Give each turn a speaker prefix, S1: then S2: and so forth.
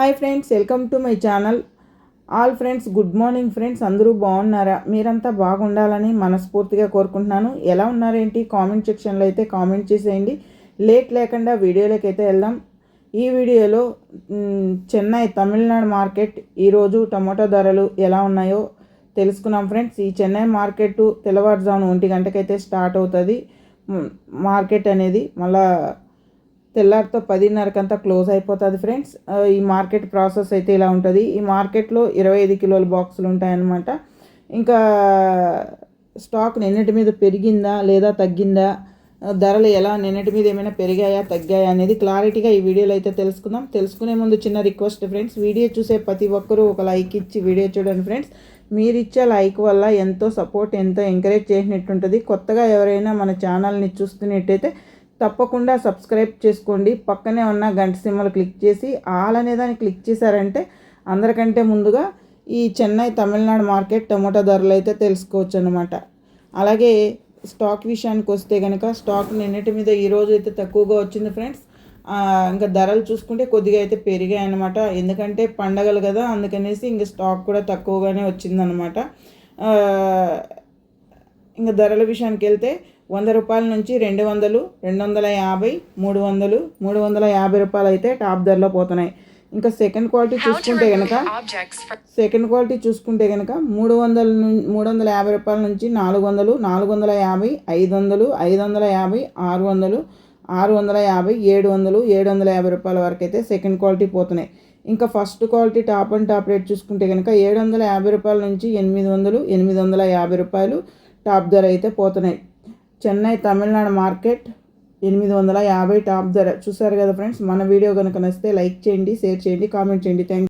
S1: Hi friends welcome to my channel. All friends good morning friends. అందరూ బాగున్నారా? మీరంతా బాగుండాలని మనస్ఫూర్తిగా కోరుకుంటున్నాను. ఎలా ఉన్నారేంటి? కామెంట్ సెక్షన్లో అయితే కామెంట్ చేసేయండి. లేట్ లేకుండా వీడియోలోకి అయితే వెళ్దాం. ఈ వీడియోలో చెన్నై తమిళనాడు మార్కెట్ ఈరోజు టమాటో ధరలు ఎలా ఉన్నాయో తెలుసుకున్నాం ఫ్రెండ్స్. ఈ చెన్నై మార్కెట్ తెల్లవారుజామున ఒంటి గంటకైతే స్టార్ట్ అవుతుంది. మార్కెట్ అనేది మళ్ళీ తెల్లారితో పదిన్నరకంతా క్లోజ్ అయిపోతుంది ఫ్రెండ్స్. ఈ మార్కెట్ ప్రాసెస్ అయితే ఇలా ఉంటుంది. ఈ మార్కెట్లో ఇరవై ఐదు కిలోల బాక్సులు ఉంటాయన్నమాట. ఇంకా స్టాక్ నిన్నటి మీద పెరిగిందా లేదా తగ్గిందా? ధరలు ఎలా? నిన్నటి మీద ఏమైనా పెరిగాయా తగ్గాయా అనేది క్లారిటీగా ఈ వీడియోలో అయితే తెలుసుకుందాం. తెలుసుకునే ముందు చిన్న రిక్వెస్ట్ ఫ్రెండ్స్. వీడియో చూసే ప్రతి ఒక్కరూ ఒక లైక్ ఇచ్చి వీడియో చూడండి ఫ్రెండ్స్. మీరు ఇచ్చే లైక్ వల్ల ఎంతో సపోర్ట్ ఎంతో ఎంకరేజ్ చేసినట్టు ఉంటుంది కొత్తగా ఎవరైనా మన ఛానల్ని చూస్తున్నట్టయితే తప్పకుండా సబ్స్క్రైబ్ చేసుకోండి. పక్కనే ఉన్న గంట సినిమాలు క్లిక్ చేసి ఆల్ అనే దాన్ని క్లిక్ చేశారంటే అందరికంటే ముందుగా ఈ చెన్నై తమిళనాడు మార్కెట్ టమోటా ధరలు అయితే తెలుసుకోవచ్చు అనమాట అలాగే స్టాక్ విషయానికి వస్తే కనుక స్టాక్ నిన్నటి మీద ఈరోజు అయితే తక్కువగా వచ్చింది ఫ్రెండ్స్. ఇంకా ధరలు చూసుకుంటే కొద్దిగా అయితే పెరిగాయి అనమాట ఎందుకంటే పండగలు కదా అందుకనేసి ఇంకా స్టాక్ కూడా తక్కువగానే వచ్చిందనమాట ఇంకా ధరల విషయానికి వెళ్తే వంద రూపాయల నుంచి రెండు వందలు రెండు వందల యాభై మూడు వందలు మూడు వందల యాభై రూపాయలు అయితే టాప్ ధరలో పోతున్నాయి. ఇంకా సెకండ్ క్వాలిటీ చూసుకుంటే కనుక సెకండ్ క్వాలిటీ చూసుకుంటే కనుక మూడు వందల ను- మూడు వందల యాభై రూపాయల నుంచి నాలుగు వందలు నాలుగు వందల యాభై ఐదు వందలు ఐదు వందల యాభై ఆరు వందలు ఆరు వందల యాభై ఏడు వందలు ఏడు వందల యాభై రూపాయల వరకు అయితే సెకండ్ క్వాలిటీ పోతున్నాయి. ఇంకా first quality top and top rate చూసుకుంటే కనుక ఏడు వందల యాభై రూపాయల నుంచి ఎనిమిది వందలు ఎనిమిది వందల యాభై రూపాయలు టాప్ ధర అయితే పోతున్నాయి. చెన్నై తమిళనాడు మార్కెట్ ఎనిమిది వందల యాభై టాప్ ధర. చూసారు కదా ఫ్రెండ్స్ మన వీడియో కనుక నచ్చితే లైక్ చేయండి షేర్ చేయండి కామెంట్ చేయండి. థ్యాంక్